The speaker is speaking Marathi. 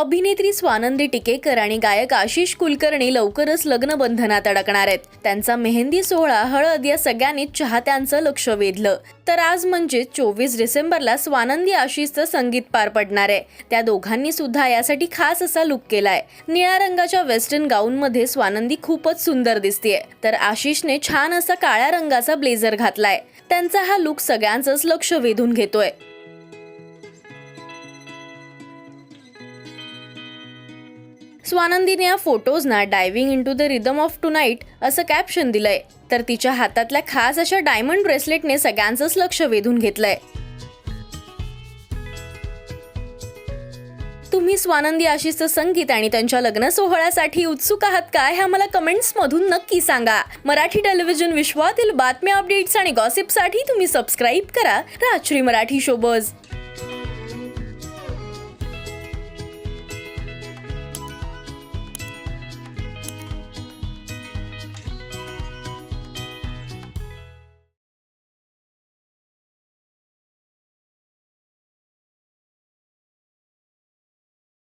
अभिनेत्री स्वानंदी टिकेकर आणि गायक आशिष कुलकर्णी लवकरच लग्न बंधनात अडकणार आहेत. त्यांचा मेहंदी सोहळा हळद या सगळ्यांनी चाहत्यांचं लक्ष वेधलं. तर आज म्हणजे चोवीस डिसेंबरला स्वानंदी आशिषचं संगीत पार पडणार आहे. त्या दोघांनी सुद्धा यासाठी खास असा लुक केलाय. निळ्या रंगाच्या वेस्टर्न गाऊन मध्ये स्वानंदी खूपच सुंदर दिसतीये. तर आशिषने छान असा काळ्या रंगाचा ब्लेझर घातलाय. त्यांचा हा लुक सगळ्यांचंच लक्ष वेधून घेतोय. स्वानंदीने या फोटोजना diving into the rhythm of tonight असं कॅप्शन दिलंय. तर तिच्या हातातल्या खास अशा डायमंड ब्रेसलेटने सगळ्यांचंच लक्ष वेधून घेतलंय. तुम्ही स्वानंदी आशिषचं संगीत आणि त्यांच्या लग्न सोहळ्यासाठी उत्सुक आहात का? हे आम्हाला कमेंट्स मधून नक्की सांगा. मराठी टेलिव्हिजन विश्वातील बातम्या अपडेट्स आणि गॉसिपसाठी तुम्ही सबस्क्राईब करा. राजश्री मराठी शोबज